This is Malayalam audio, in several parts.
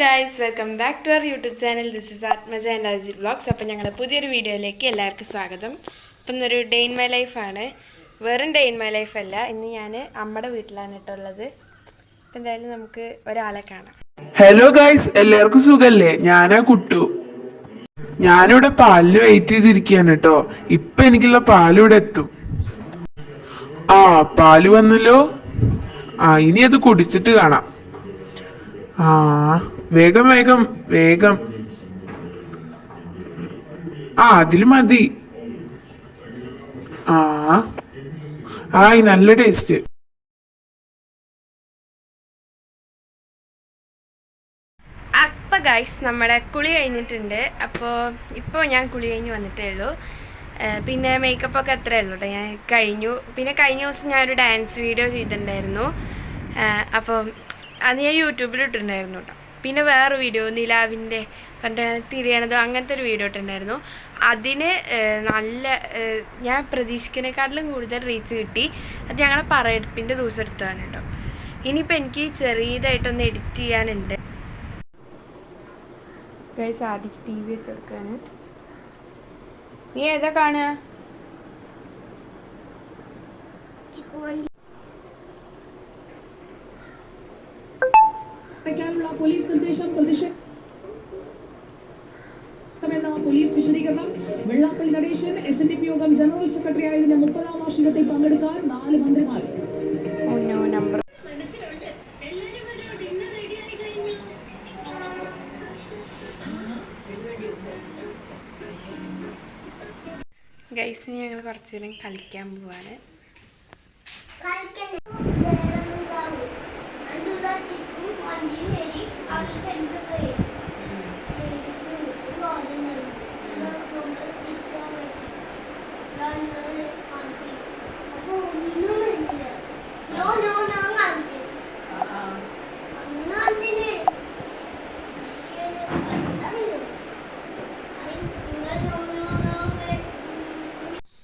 Guys welcome back to our YouTube channel this is Athmaja and Ajith vlogs അപ്പം ഞങ്ങളുടെ പുതിയൊരു വീഡിയോയിലേക്ക് എല്ലാവർക്കും സ്വാഗതം. അപ്പം ഇന്നൊരു ഡേ ഇൻ മൈ ലൈഫാണ് വെറും ഡേ ഇൻ മൈ ലൈഫ് അല്ല. ഇന്ന് ഞാൻ അമ്മയുടെ വീട്ടിലാണ് ഇട്ടുള്ളത് അപ്പം എന്തായാലും നമുക്ക് ഒരാളെ കാണാം. ഹലോ ഗായ്സ് എല്ലാവർക്കും സുഖല്ലേ? ഞാനാ കുട്ടു. ഞാനിവിടെ പാലിന് വെയിറ്റ് ചെയ്തിരിക്കുകയാണ് കേട്ടോ. ഇപ്പൊ എനിക്കുള്ള പാൽ ഇവിടെ എത്തും. ആ പാൽ വന്നല്ലോ. ആ ഇനി അത് കുടിച്ചിട്ട് കാണാം. ആ വേഗം വേഗം വേഗം. ആ അതിൽ മതി. ആ. ആയി നല്ല ടേസ്റ്റ് അപ്പോൾ ഗൈസ് നമ്മുടെ കുളി കഴിഞ്ഞിട്ടുണ്ട്. അപ്പോൾ ഇപ്പോൾ ഞാൻ കുളി കഴിഞ്ഞ് വന്നിട്ടേ ഉള്ളൂ. പിന്നെ മേക്കപ്പ് ഒക്കെ അത്രേ ഉള്ളൂ കേട്ടോ ഞാൻ കഴിഞ്ഞു. പിന്നെ കഴിഞ്ഞ ദിവസം ഞാനൊരു ഡാൻസ് വീഡിയോ ചെയ്തിട്ടുണ്ടായിരുന്നു. അപ്പോൾ അത് ഞാൻ യൂട്യൂബിൽ ഇട്ടിട്ടുണ്ടായിരുന്നു കേട്ടോ പിന്നെ വേറെ വീഡിയോ നിലാവിന്റെ പണ്ട് തിരിയണതോ അങ്ങനത്തെ ഒരു വീഡിയോ ഇട്ടുണ്ടായിരുന്നു. അതിന് നല്ല ഞാൻ പ്രതീക്ഷിക്കുന്നതിനെക്കാട്ടിലും കൂടുതൽ റീച്ച് കിട്ടി. അത് ഞങ്ങളെ പറയെടുപ്പിന്റെ ദിവസം എടുത്തതാണ് കേട്ടോ. ഇനിയിപ്പോൾ എനിക്ക് ചെറിയതായിട്ടൊന്ന് എഡിറ്റ് ചെയ്യാനുണ്ട്. ഗൈസ് ടി വി വെച്ചെടുക്കാണ് നീ ഏതാ കാണുക? പോലീസ് നിർദ്ദേശം പ്രതിഷേധമെന്ന പോലീസ് വിശദീകരണം. Vellappally Natesan S N D P യോഗം ജനറൽ സെക്രട്ടറി ആയതിന്റെ മുപ്പതാം വാർഷികത്തിൽ പങ്കെടുക്കാൻ നാല് മന്ത്രിമാർ. ഗൈസിന് ഗൈസ് ഞങ്ങൾ കുറച്ചു നേരം കളിക്കാൻ പോവാണ്.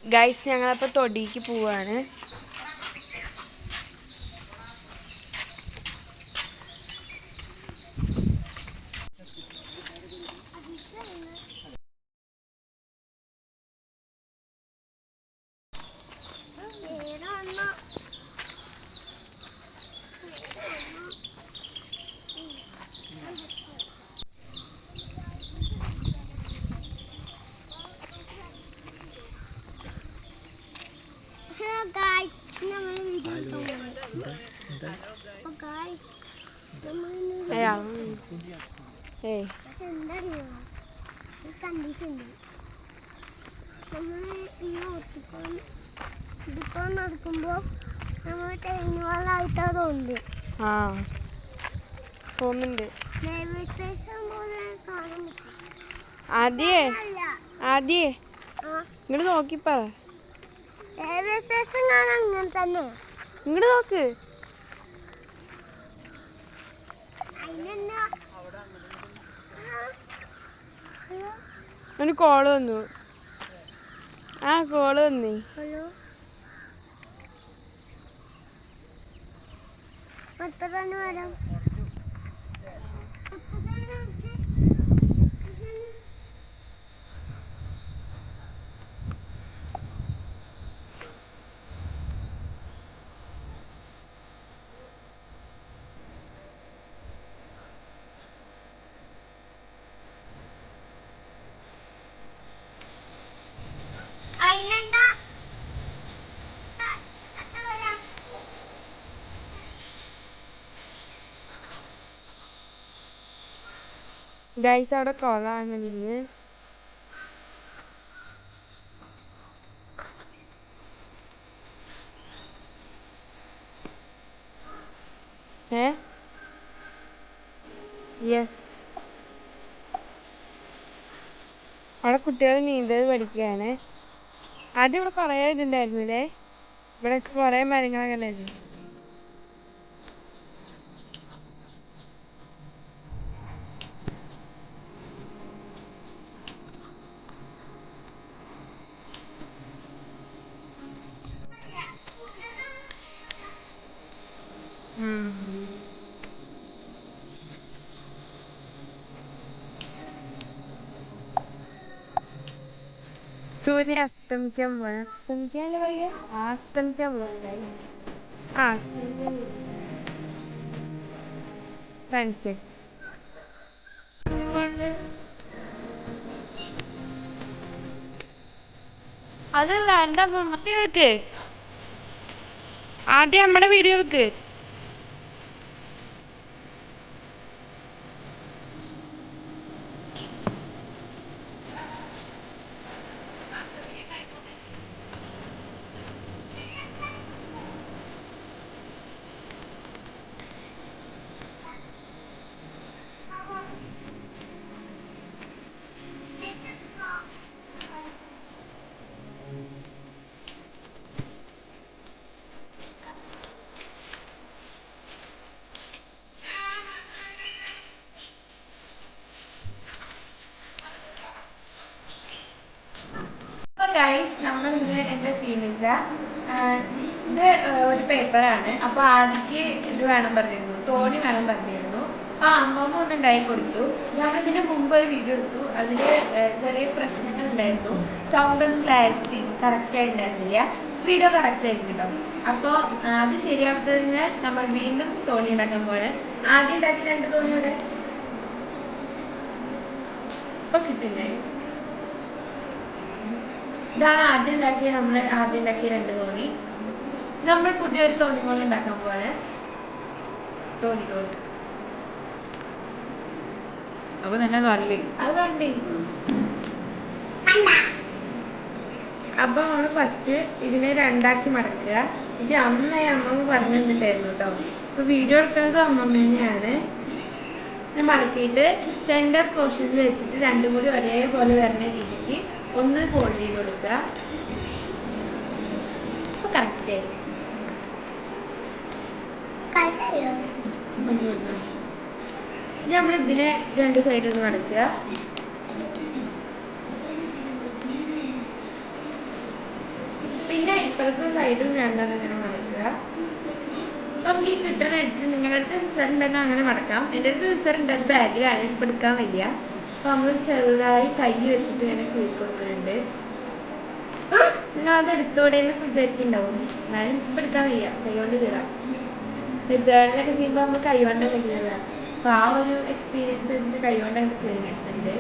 ഗൈസ് ഞങ്ങളപ്പോൾ തൊടിക്ക് പോവാണ്. Hello guys, നമ്മൾ വീഡിയോ അപ്പോൾ guys, നമ്മൾ ഇന്ന് അയ്യാ ഏയ് പക്ഷെ എന്തറിയോ ഒരു കണ്ടീഷൻ ഉണ്ട് നമ്മൾ ഈ ഒട്ടിക്കോൺ നടക്കുമ്പോൾ നമ്മൾ ടൈമുകളായിട്ട് തോന്നുന്നുണ്ട് ആ തോന്നുന്നുണ്ട് ആദ്യേ? ആദ്യേ? ഇങ്ങോട്ട് നോക്കിപ്പോ. സ്റ്റേഷൻ കാണാൻ അങ്ങനെ തന്നെ. ഇങ്ങോട്ട് നോക്ക് അതിനെന്താ ഹലോ ഒരു കോൾ വന്നു. ആ കോൾ വന്നേ. ഹലോ? എത്ര വരാം അതിനെന്താ എത്ര വരാം ഗൈസ് അവിടെ കോളാണെന്ന് ഏ? യെസ് അവിടെ കുട്ടികൾ നീന്തൽ പഠിക്കുകയാണ്. ആദ്യം ഇവിടെ കുറേ ഇതുണ്ടായിരുന്നില്ലേ? ഇവിടെ കുറേ മരങ്ങളൊക്കെ ഉണ്ടായിരുന്നു. സൂര്യൻ അസ്തമിക്കാൻ പോണ. അസ്തമിക്കാൻ പറയാ അസ്തമിക്കാൻ പോകണ്ടായി ആ. സൺസെറ്റ് അതല്ല എന്താ വെക്ക് ആദ്യം നമ്മുടെ വീഡിയോ വെക്ക് അപ്പോൾ ഗൈസ് നമ്മൾ ഇന്ന് എന്താ ചെയ്യുന്നത് വെച്ചാൽ ഇത് ഒരു പേപ്പറാണ്. അപ്പോൾ ആൾക്ക് ഇത് വേണം പറഞ്ഞിരുന്നു. തോണി വേണം പറഞ്ഞിരുന്നു. ആ അമ്മമ്മ ഒന്ന് ഉണ്ടായി കൊടുത്തു. ഞാൻ ഇതിന് മുമ്പ് ഒരു വീഡിയോ എടുത്തു. അതിൽ ചെറിയ പ്രശ്നങ്ങൾ ഉണ്ടായിരുന്നു. സൗണ്ട് ഒന്നും ക്ലാരിറ്റി കറക്റ്റ് ആയി ഉണ്ടായിരുന്നില്ല. വീഡിയോ കറക്റ്റ് ആയിരിക്കും കേട്ടോ അപ്പോൾ അത് ശരിയാക്കുന്നതിന് നമ്മൾ വീണ്ടും തോണി ഉണ്ടാക്കാൻ പോലെ ആദ്യം ഉണ്ടാക്കി രണ്ട് തോണിയുടെ ഇപ്പൊ കിട്ടില്ലേ? ഇതാണ് ആദ്യം ഉണ്ടാക്കിയ നമ്മൾ ആദ്യം ഉണ്ടാക്കിയ രണ്ട് തോണി. നമ്മൾ പുതിയൊരു തോണി പോലെ ഉണ്ടാക്കാൻ പോവാണ്. തോണി തോണി അപ്പൊ തന്നെ നല്ലേ അത് കണ്ടേ. അപ്പൊ നമ്മൾ ഫസ്റ്റ് ഇതിനെ രണ്ടാക്കി മടക്കുക ഇത് അമ്മ അമ്മമ്മ പറഞ്ഞു തന്നിട്ടായിരുന്നു കേട്ടോ. അപ്പൊ വീഡിയോ എടുക്കുന്നത് അമ്മമ്മേനെയാണ് ഇത് മടക്കിയിട്ട് സെന്റർ പോർഷനിൽ വെച്ചിട്ട് രണ്ടും കൂടി ഒരേപോലെ വരുന്ന രീതിക്ക് ഒന്ന് ഫോൾഡ് ചെയ്ത് കൊടുക്കുക. ഇപ്പൊ കറക്റ്റ് ആയി. കല്ലയോ നമ്മൾ ഇതിനെ രണ്ട് സൈഡിൽ നിന്ന് മടക്കുക. പിന്നെ ഇപ്പോഴത്തെ സൈഡും രണ്ടെണ്ണം ഇങ്ങനെ മടക്കുക. നമുക്ക് ഈ കിട്ടുന്ന അടിച്ച് നിങ്ങളുടെ അടുത്ത് സിസർ ഉണ്ടെങ്കിൽ അങ്ങനെ മടക്കാം. എന്റെ അടുത്ത് സിസർ ഉണ്ട് അത് ബാഗിലാണ് ഇപ്പം എടുക്കാൻ വയ്യ. അപ്പൊ നമ്മൾ ചെറുതായി കൈ വെച്ചിട്ട് ഇങ്ങനെ കുഴിക്കൊടുക്കുന്നുണ്ട് ഞാൻ അത് എടുത്തോടെ വിചാരിക്കുന്നുണ്ടാവും എന്നാലും ഇപ്പം എടുക്കാൻ വയ്യ. കൈ കൊണ്ട് കീറാം. ഇതുകളിലൊക്കെ ചെയ്യുമ്പോൾ നമ്മൾ കൈ കൊണ്ടല്ലേ കീറുക. അപ്പൊ ആ ഒരു എക്സ്പീരിയൻസ് എനിക്ക് കൈ കൊണ്ടാണ് കീറിയിട്ടുണ്ട്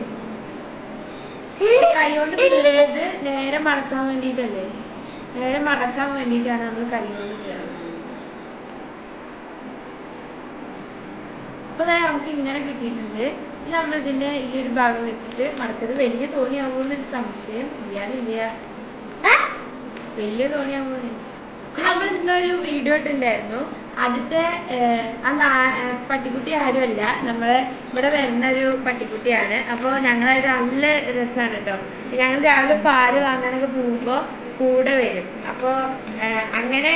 കൈ കൊണ്ട് കീറുന്നത് നേരെ മടക്കാൻ വേണ്ടിയിട്ടല്ലേ? നേരെ മടക്കാൻ വേണ്ടിയിട്ടാണ് നമ്മൾ കൈ കൊണ്ട് കീറുന്നത്. അപ്പൊ ദേ നമുക്ക് ഇങ്ങനെ കിട്ടിയിട്ടുണ്ട്. നമ്മൾ ഇതിന്റെ ഈ ഒരു ഭാഗം വെച്ചിട്ട് മടക്കത് വലിയ തോണിയാവുമെന്നൊരു സംശയം. ഇല്ലാതില്ല വലിയ തോണിയാവുമെന്ന് നമ്മൾ ഇതിന്റെ ഒരു വീഡിയോ ഇട്ടുണ്ടായിരുന്നു ആദ്യത്തെ ആ പട്ടിക്കുട്ടി ആരുമല്ല. നമ്മളെ ഇവിടെ വരുന്ന ഒരു പട്ടിക്കുട്ടിയാണ്. അപ്പോൾ ഞങ്ങളത് നല്ല രസമാണ് കേട്ടോ ഞങ്ങൾ രാവിലെ പാൽ വാങ്ങാനൊക്കെ പോകുമ്പോൾ കൂടെ വരും. അപ്പോൾ അങ്ങനെ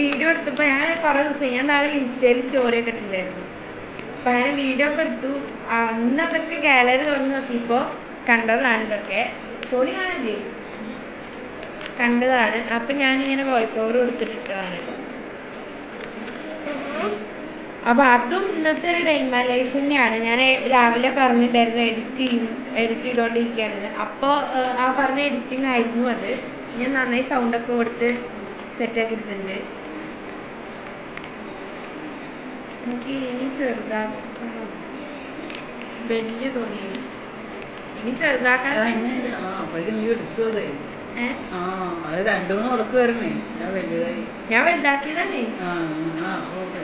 വീഡിയോ എടുത്തപ്പോൾ ഞാൻ കുറേ ദിവസം ഞാൻ നാളെ ഇൻസ്റ്റയിൽ സ്റ്റോറി ഒക്കെ ഇട്ടിട്ടുണ്ടായിരുന്നു. അപ്പൊ അങ്ങനെ വീഡിയോ ഒക്കെ എടുത്തു. അന്ന് അതൊക്കെ ഗാലറി തുറന്ന് നോക്കിയപ്പോ കണ്ടതാണ് ഇതൊക്കെ. തോണി കാണില്ലേ കണ്ടതാണ്. അപ്പൊ ഞാനിങ്ങനെ വോയിസ് ഓവർ കൊടുത്തിട്ടിട്ടതാണ് അപ്പൊ അതും ഇന്നത്തെ ഒരു ഡൈമ ലൈഫ് തന്നെയാണ്. ഞാൻ രാവിലെ പറഞ്ഞിട്ടായിരുന്നു എഡിറ്റ് ചെയ്യും എഡിറ്റ് ചെയ്തോണ്ടിരിക്കുകയാണെന്ന് അപ്പോൾ ആ പറഞ്ഞ എഡിറ്റിംഗ് ആയിരുന്നു അത്. ഞാൻ നന്നായി സൗണ്ടൊക്കെ കൊടുത്ത് സെറ്റ് ആക്കിയിട്ടുണ്ട് എനിക്ക് ഇനി ചെറുതാക്കണം. വലിയ തോന്നിയത് ഇനി ചെറുതാക്കണം ഞാൻ ഓക്കെ.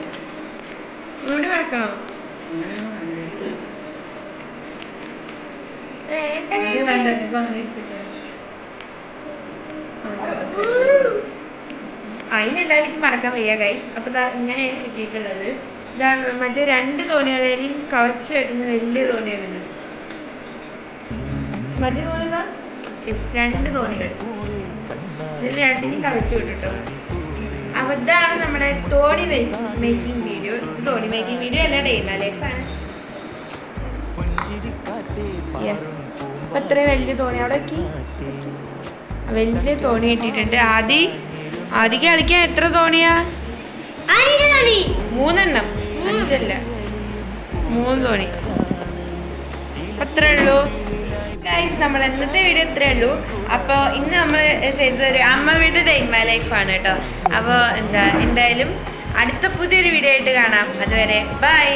ഇവിടെ വെക്കണം അതിനെല്ലാവർക്കും മറക്കാൻ വയ്യ ഗൈസ് അപ്പൊ ഇങ്ങനെയാണ് കിട്ടിയിട്ടുള്ളത് ഇതാണ് മറ്റേ രണ്ട് തോണികളെയും കുറച്ച് കിട്ടുന്ന വലിയ തോണിയാണ് മറ്റേ തോണികൾ രണ്ട് തോണികൾ. ഇതിൽ രണ്ടിനും കളിച്ചു വിട്ടിട്ടോ അപ്പൊ ഇതാണ് നമ്മുടെ തോണി മേക്കിംഗ് വീഡിയോ. തോണി മേക്കിംഗ് വീഡിയോ അല്ല ഡേമ ലൈഫാണ് യെസ് അപ്പൊ ഇത്രയും വലിയ തോണി അവിടെ വലിയ തോണി കിട്ടിയിട്ടുണ്ട്. ആദി ആദിക്ക് കളിക്കാൻ എത്ര തോണിയാ? മൂന്നെണ്ണം. അഞ്ചല്ല. മൂന്ന് തോണി അത്രേ ഉള്ളൂ ഗൈസ് നമ്മൾ ഇന്നത്തെ വീഡിയോ ഇത്രേ ഉള്ളൂ അപ്പോൾ ഇന്ന് നമ്മൾ ചെയ്തൊരു അമ്മ വീട് ഡേ ഇൻ മൈ ലൈഫാണ് കേട്ടോ. അപ്പോൾ എന്താ എന്തായാലും അടുത്ത പുതിയൊരു വീഡിയോ ആയിട്ട് കാണാം. അതുവരെ ബൈ